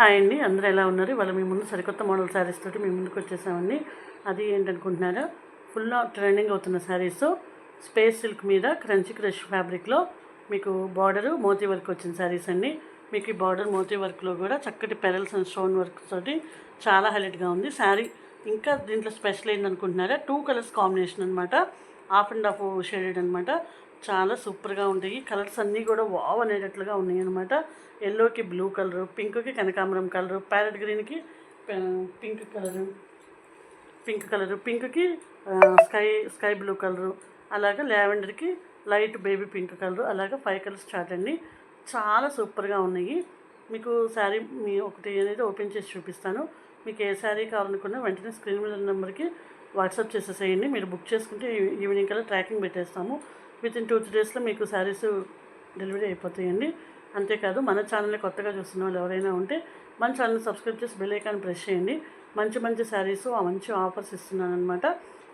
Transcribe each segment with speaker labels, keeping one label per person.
Speaker 1: Hi అండి. అందరూ ఎలా ఉన్నారు? ఇవాళ మీ ముందు సరికొత్త మోడల్ శారీస్ తోటి మీ ముందుకు వచ్చేసామండి. అది ఏంటనుకుంటున్నారా? ఫుల్ ట్రెండింగ్ అవుతున్న శారీస్. స్పేస్ సిల్క్ మీద క్రంచి క్రష్ ఫ్యాబ్రిక్లో మీకు బార్డరు మోతీ వర్క్ వచ్చిన శారీస్ అండి. మీకు ఈ బార్డర్ మోతీ వర్క్లో కూడా చక్కటి పెరల్స్ అండ్ స్టోన్ వర్క్ తోటి చాలా హైలైట్గా ఉంది. శారీ ఇంకా దీంట్లో స్పెషల్ ఏంటనుకుంటున్నారా? టూ కలర్స్ కాంబినేషన్ అనమాట హాఫ్ అండ్ హాఫ్ షేడెడ్ అనమాట చాలా సూపర్గా ఉంటాయి. కలర్స్ అన్నీ కూడా వావ్ అనేటట్లుగా ఉన్నాయి అనమాట ఎల్లోకి బ్లూ కలరు పింక్కి కనకాంబరం కలరు ప్యారెట్ గ్రీన్కి పింక్ కలరు పింక్ కలరు పింక్కి స్కై స్కై బ్లూ కలరు అలాగే లావెండర్కి లైట్ బేబీ పింక్ కలరు అలాగే ఫైవ్ కలర్స్ చార్ట్ అండి. చాలా సూపర్గా ఉన్నాయి. మీకు శారీ మీ ఒకటి అనేది ఓపెన్ చేసి చూపిస్తాను. మీకు ఏ శారీ కావాలనుకున్నా వెంటనే స్క్రీన్ మీద నెంబర్కి వాట్సాప్ చేసేసేయండి. మీరు బుక్ చేసుకుంటే ఈ- ఈవినింగ్ కల్లా ట్రాకింగ్ పెట్టేస్తాము. విత్ ఇన్ టూ త్రీ డేస్లో మీకు శారీస్ డెలివరీ అయిపోతాయండి. అంతేకాదు మన ఛానల్ని కొత్తగా చూస్తున్న వాళ్ళు ఎవరైనా ఉంటే మన ఛానల్ సబ్స్క్రైబ్ చేసి బెల్ ఐకాన్ ప్రెస్ చేయండి. మంచి మంచి శారీస్ ఆ మంచి ఆఫర్స్ ఇస్తున్నాను అనమాట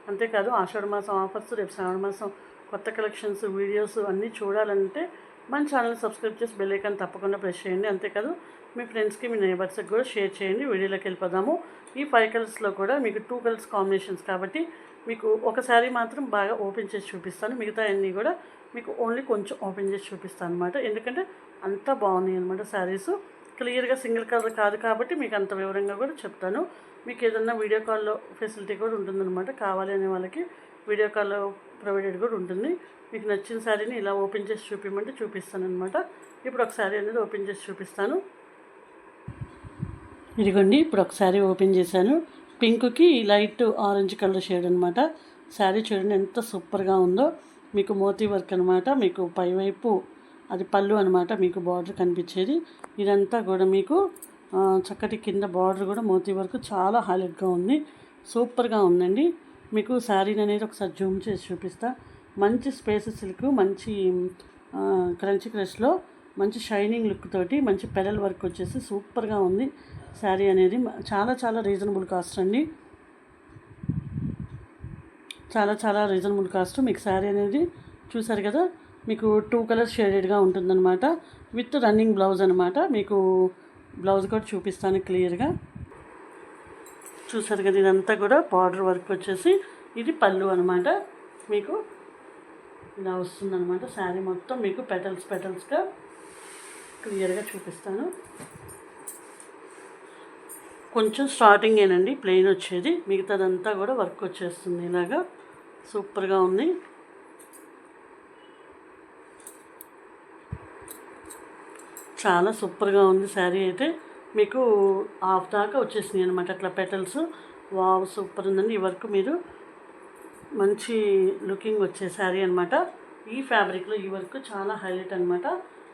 Speaker 1: అంతేకాదు ఆషాఢ మాసం ఆఫర్స్ రేపు శ్రావణ మాసం కొత్త కలెక్షన్స్ వీడియోస్ అన్నీ చూడాలంటే మన ఛానల్ సబ్స్క్రైబ్ చేసి బెల్ ఐకాన్ తప్పకుండా ప్రెస్ చేయండి. అంతేకాదు మీ ఫ్రెండ్స్కి మీ నైబర్స్కి కూడా షేర్ చేయండి. వీడియోలోకి వెళ్ళిపోదాము. ఈ ఫైవ్ కలర్స్లో కూడా మీకు టూ కలర్స్ కాంబినేషన్స్ కాబట్టి మీకు ఒక శారీ మాత్రం బాగా ఓపెన్ చేసి చూపిస్తాను. మిగతా అన్నీ కూడా మీకు ఓన్లీ కొంచెం ఓపెన్ చేసి చూపిస్తాను అనమాట ఎందుకంటే అంత బాగున్నాయి అనమాట శారీస్. క్లియర్గా సింగిల్ కలర్ కాదు కాబట్టి మీకు అంత వివరంగా కూడా చెప్తాను. మీకు ఏదన్నా వీడియో కాల్లో ఫెసిలిటీ కూడా ఉంటుందన్నమాట కావాలి అనే వాళ్ళకి వీడియో కాల్లో ప్రొవైడెడ్ కూడా ఉంటుంది. మీకు నచ్చిన శారీని ఇలా ఓపెన్ చేసి చూపించమంటే చూపిస్తాను అనమాట ఇప్పుడు ఒక శారీ అనేది ఓపెన్ చేసి చూపిస్తాను. ఇదిగోండి ఇప్పుడు ఒక శారీ ఓపెన్ చేశాను. పింక్కి లైట్ ఆరెంజ్ కలర్ షేడ్ అనమాట శారీ చూడండి ఎంత సూపర్గా ఉందో. మీకు మోతీ వర్క్ అనమాట మీకు పైవైపు అది పళ్ళు అనమాట మీకు బార్డర్ కనిపించేది. ఇదంతా కూడా మీకు చక్కటి కింద బార్డర్ కూడా మోతీ వర్క్ చాలా హైలైట్గా ఉంది. సూపర్గా ఉందండి. మీకు శారీని అనేది ఒకసారి జూమ్ చేసి చూపిస్తా. మంచి స్పేస్ సిల్క్ మంచి క్రంచ్ క్రష్లో మంచి షైనింగ్ లుక్ తోటి మంచి పెరల్ వర్క్ వచ్చేసి సూపర్గా ఉంది. శారీ అనేది చాలా చాలా రీజనబుల్ కాస్ట్ అండి. చాలా చాలా రీజనబుల్ కాస్ట్. మీకు శారీ అనేది చూసారు కదా మీకు టూ కలర్స్ షేడెడ్గా ఉంటుందన్నమాట. విత్ రన్నింగ్ బ్లౌజ్ అనమాట మీకు బ్లౌజ్ కూడా చూపిస్తాను క్లియర్గా. చూసారు కదా ఇదంతా కూడా బార్డర్ వర్క్ వచ్చేసి ఇది పళ్ళు అనమాట మీకు ఇలా వస్తుందన్నమాట. శారీ మొత్తం మీకు పెటల్స్ పెటల్స్గా క్లియర్గా చూపిస్తాను. కొంచెం స్టార్టింగ్ ఏనండి ప్లెయిన్ వచ్చేది. మిగతాదంతా కూడా వర్క్ వచ్చేస్తుంది ఇలాగా. సూపర్గా ఉంది. చాలా సూపర్గా ఉంది శారీ అయితే. మీకు హాఫ్ దాకా వచ్చేసినాయి అనమాట అట్లా పెటల్స్ వావ్ సూపర్ ఉందండి. ఈ వర్క్ మీరు మంచి లుకింగ్ వచ్చే శారీ అనమాట ఈ ఫ్యాబ్రిక్లో ఈ వర్క్ చాలా హైలైట్ అనమాట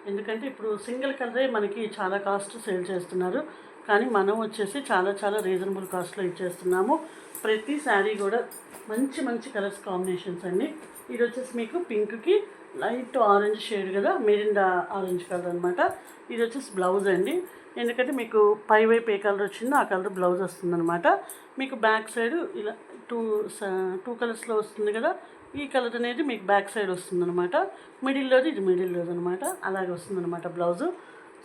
Speaker 1: ఎందుకంటే ఇప్పుడు సింగిల్ కలరే మనకి చాలా కాస్ట్ సేల్ చేస్తున్నారు. కానీ మనం వచ్చేసి చాలా చాలా రీజనబుల్ కాస్ట్లో ఇచ్చేస్తున్నాము. ప్రతి శారీ కూడా మంచి మంచి కలర్స్ కాంబినేషన్స్ అండి. ఇది వచ్చేసి మీకు పింక్కి లైట్ ఆరెంజ్ షేడ్ కదా మెరిండా ఆరెంజ్ కలర్ అనమాట ఇది వచ్చేసి బ్లౌజ్ అండి. ఎందుకంటే మీకు పై వైపు ఏ కలర్ వచ్చిందో ఆ కలర్ బ్లౌజ్ వస్తుందనమాట మీకు బ్యాక్ సైడ్ ఇలా టూ టూ కలర్స్లో వస్తుంది కదా ఈ కలర్ అనేది మీకు బ్యాక్ సైడ్ వస్తుందన్నమాట. మిడిల్లోది ఇది మిడిల్లోది అనమాట అలాగే వస్తుందనమాట బ్లౌజు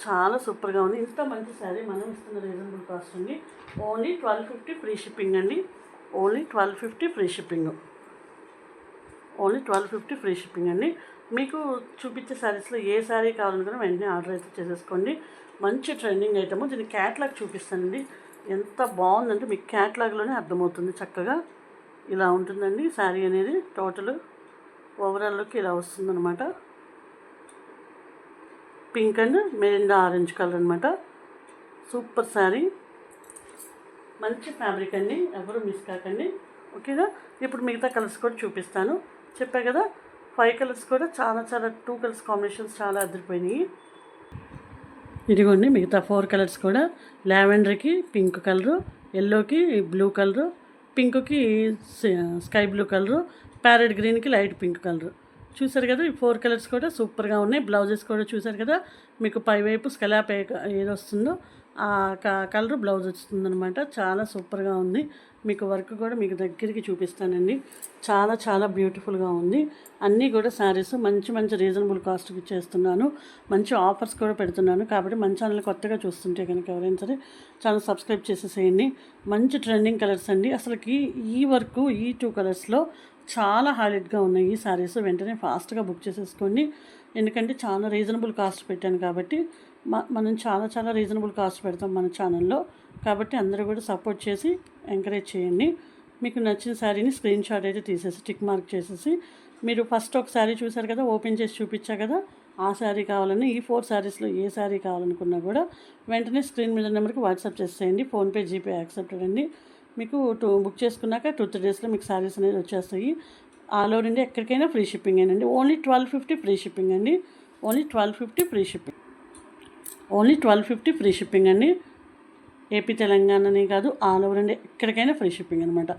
Speaker 1: చాలా సూపర్గా ఉంది. ఇంత మంచి శారీ మనం ఇస్తున్న రీజనబుల్ కాస్ట్ అండి only twelve fifty free shipping అండి. Only twelve fifty free shipping only twelve fifty free shipping అండి. మీకు చూపించే శారీస్లో ఏ శారీ కావాలనుకున్నా వెంటనే ఆర్డర్ అయితే చేసేసుకోండి. మంచి ట్రెండింగ్ ఐటమ్ దీన్ని క్యాట్లాగ్ చూపిస్తానండి. ఎంత బాగుందంటే మీకు క్యాట్లాగ్లోనే అర్థమవుతుంది చక్కగా. ఇలా ఉంటుందండి శారీ అనేది. టోటల్ ఓవరాల్ లుక్ ఇలా వస్తుందన్నమాట. Pink and Mirinda orange colour అనమాట సూపర్ శారీ. మంచి ఫ్యాబ్రిక్ అండి. ఎవరు మిస్ కాకండి. ఓకేనా? ఇప్పుడు మిగతా కలర్స్ కూడా చూపిస్తాను. చెప్పా కదా ఫైవ్ కలర్స్ కూడా చాలా చాలా టూ కలర్స్ కాంబినేషన్స్ చాలా అదిరిపోయినాయి. ఇదిగోండి మిగతా ఫోర్ కలర్స్ కూడా. లావెండర్కి పింక్ కలరు ఎల్లోకి బ్లూ కలరు పింక్కి స్కై బ్లూ కలరు ప్యారెట్ గ్రీన్కి లైట్ పింక్ కలరు. చూసారు కదా ఈ ఫోర్ కలర్స్ కూడా సూపర్గా ఉన్నాయి. బ్లౌజెస్ కూడా చూసారు కదా మీకు పైవైపు స్కలాప్ ఏది వస్తుందో ఆ కలర్ బ్లౌజ్ వస్తుందనమాట చాలా సూపర్గా ఉంది. మీకు వర్క్ కూడా మీకు దగ్గరికి చూపిస్తానండి. చాలా చాలా బ్యూటిఫుల్గా ఉంది. అన్నీ కూడా శారీస్ మంచి మంచి రీజనబుల్ కాస్ట్కి చేస్తున్నాను. మంచి ఆఫర్స్ కూడా పెడుతున్నాను. కాబట్టి మంచి ఛానల్ కొత్తగా చూస్తుంటే కనుక ఎవరైనా సరే ఛానల్ సబ్స్క్రైబ్ చేసేసేయండి. మంచి ట్రెండింగ్ కలర్స్ అండి. అసలుకి ఈ వర్క్ ఈ టూ కలర్స్లో చాలా హైలైట్గా ఉన్నాయి ఈ శారీస్ వెంటనే ఫాస్ట్గా బుక్ చేసేసుకోండి. ఎందుకంటే చాలా రీజనబుల్ కాస్ట్ పెట్టాను కాబట్టి మనం చాలా చాలా రీజనబుల్ కాస్ట్ పెడతాం మన ఛానల్లో. కాబట్టి అందరూ కూడా సపోర్ట్ చేసి ఎంకరేజ్ చేయండి. మీకు నచ్చిన శారీని స్క్రీన్ షాట్ అయితే తీసేసి టిక్ మార్క్ చేసేసి మీరు ఫస్ట్ ఒక శారీ చూశారు కదా ఓపెన్ చేసి చూపించా కదా ఆ శారీ కావాలని ఈ ఫోర్ శారీస్లో ఏ శారీ కావాలనుకున్నా కూడా వెంటనే స్క్రీన్ మీద నెంబర్కి వాట్సాప్ చేసేయండి. ఫోన్పే జీపే యాక్సెప్టెడ్ అండి. మీకు టూ బుక్ చేసుకున్నాక టూ త్రీ డేస్లో మీకు శారీస్ అనేది వచ్చేస్తాయి. ఆల్ ఓవర్ ఇండియా ఎక్కడికైనా ఫ్రీ షిప్పింగ్ అండి. Only twelve fifty free shipping అండి. Only twelve fifty free shipping. Only twelve fifty free shipping అండి. ఏపీ తెలంగాణనే కాదు ఆల్ ఓవర్ ఇండియా ఎక్కడికైనా ఫ్రీ షిప్పింగ్ అనమాట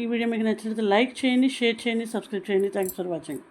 Speaker 1: ఈ వీడియో మీకు నచ్చినట్లయితే లైక్ చేయండి షేర్ చేయండి సబ్స్క్రైబ్ చేయండి. Thanks for watching.